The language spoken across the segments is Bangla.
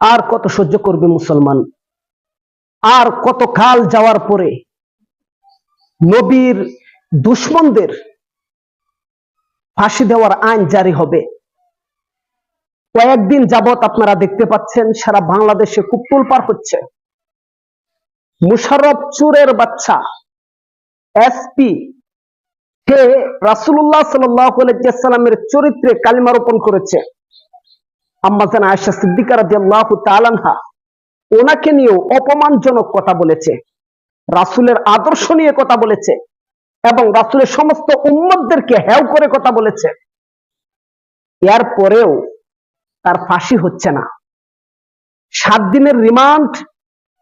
আর কত সহ্য করবে মুসলমান? আর কত কাল যাওয়ার পরে নবীর দুশ্মনদের ফাঁসি দেওয়ার আইন জারি হবে। কয়েকদিন যাবত আপনারা দেখতে পাচ্ছেন, সারা বাংলাদেশে খুব তোলপাড় হচ্ছে। মুশারফ চুরের বাচ্চা এসপি কে রাসুল্লাহ সাল্লামের চরিত্রে কালিমা রোপণ করেছে। আম্মাজান আয়সা সিদ্দিকা রাদিয়াল্লাহু তাআলাহা ওনাকে নিয়েও অপমানজনক কথা বলেছে, রাসূলের আদর্শ নিয়ে কথা বলেছে এবং রাসূলের সমস্ত করে কথা বলেছে। এর পরেও তার ফাঁসি হচ্ছে না। সাত দিনের রিমান্ড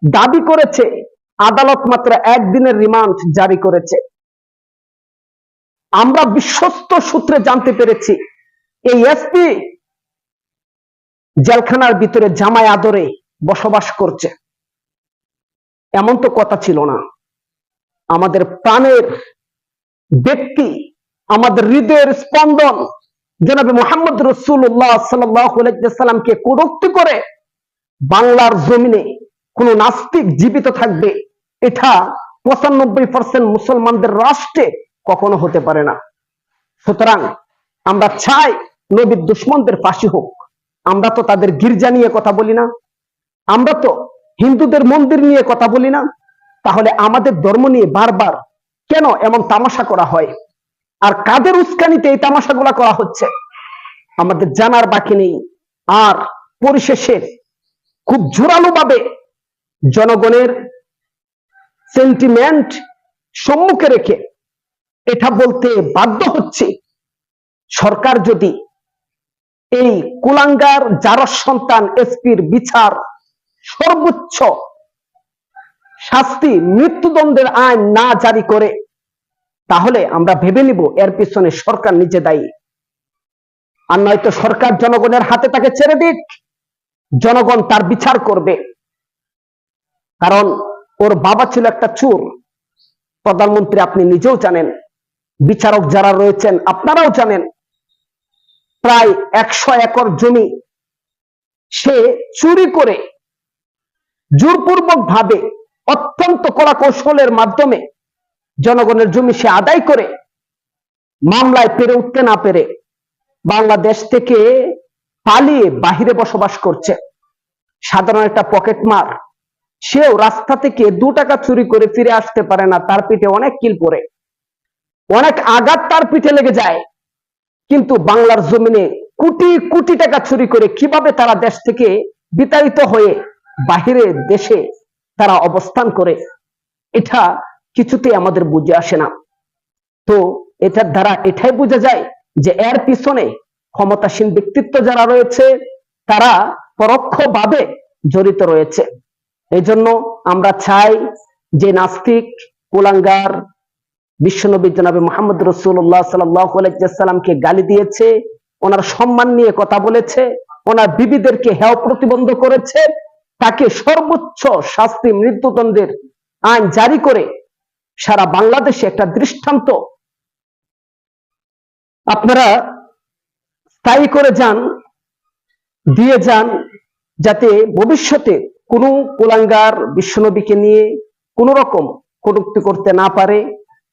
দাবি করেছে, আদালত মাত্র একদিনের রিমান্ড জারি করেছে। আমরা বিশ্বস্ত সূত্রে জানতে পেরেছি, এই এসপি জেলখানার ভিতরে জামাই আদরে বসবাস করছে। এমন তো কথা ছিল না। আমাদের প্রাণের ব্যক্তি, আমাদের হৃদয়ের স্পন্দন জনাবে মোহাম্মদ রসুল্লাহ সাল্লামকে কুরক্তি করে বাংলার জমিনে কোন নাস্তিক জীবিত থাকবে, এটা পঁচানব্বই পার্সেন্ট মুসলমানদের রাষ্ট্রে কখনো হতে পারে না। সুতরাং আমরা চাই নবীর দুশ্মনদের ফাঁসি হোক। আমরা তো তাদের গির্জা নিয়ে কথা বলি না। আমরা তো হিন্দুদের মন্দির নিয়ে কথা বলি না। তাহলে আমাদের ধর্ম নিয়ে বারবার কেন এমন তামাশা করা হয়? আর কাদের উস্কানিতে এই তামাশাগুলা করা হচ্ছে? আমাদের জানার বাকি নেই। আর পরিশেষে খুব জোরালো ভাবে জনগণের সেন্টিমেন্ট সম্মুখে রেখে এটা বলতে বাধ্য হচ্ছে। সরকার যদি এই কুলাঙ্গার, যার সন্তান এসপির বিচার, সর্বোচ্চ শাস্তি, মৃত্যুদণ্ডের আইন না জারি করে, তাহলে আমরা ভেবে নিব এর পিছনে সরকার নিজে দায়ী। আর নয়তো সরকার জনগণের হাতে তাকে ছেড়ে দিক, জনগণ তার বিচার করবে। কারণ ওর বাবা ছিল একটা চুর। প্রধানমন্ত্রী আপনি নিজেও জানেন, বিচারক যারা রয়েছেন, আপনারাও জানেন প্রায় একশো একর জমি সে চুরি করে জোরপূর্বক ভাবে অত্যন্ত কড়া কৌশলের মাধ্যমে জনগণের জমি সে আদায় করে, মামলায় পেরে উঠতে না পেরে বাংলাদেশ থেকে পালিয়ে বাহিরে বসবাস করছে। সাধারণ একটা পকেট মার। সেও রাস্তা থেকে দু টাকা চুরি করে ফিরে আসতে পারে না, তার পিঠে অনেক কিল পরে অনেক আঘাত তার পিঠে লেগে যায়। কিন্তু বাংলার জমিনে কোটি কোটি টাকা চুরি করে কীভাবে তারা দেশ থেকে বিতাড়িত হয়ে বাহিরে দেশে তারা অবস্থান করে, এটা কিছুতে আমাদের বুঝে আসে না। তো এটার দ্বারা এটাই বোঝা যায় যে এর পিছনে ক্ষমতাসীন ব্যক্তিত্ব যারা রয়েছে, তারা পরোক্ষভাবে জড়িত রয়েছে। এই জন্য আমরা চাই যে নাস্তিক, কুলাঙ্গার বিশ্বনবী জনাবে মোহাম্মদ রসুল্লাহ সাল্লামকে গালি দিয়েছে, ওনার সম্মান নিয়ে কথা বলেছে, ওনার বিবিদেরকে হেয় প্রতিবন্ধ করেছে, তাকে সর্বোচ্চ শাস্তি মৃত্যুদণ্ডের আইন জারি করে সারা বাংলাদেশে একটা দৃষ্টান্ত। আপনারা স্থায়ী করে যান, দিয়ে যান, যাতে ভবিষ্যতে কোনো কুলাঙ্গার বিশ্বনবীকে নিয়ে কোন রকম কটুক্তি করতে না পারে।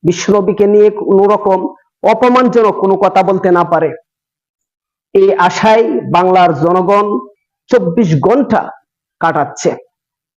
বিশ্বনবীকে নিয়ে কোনো রকম অপমানজনক কোনো কথা বলতে না পারে। এই আশায় বাংলার জনগণ চব্বিশ ঘণ্টা কাটাচ্ছে।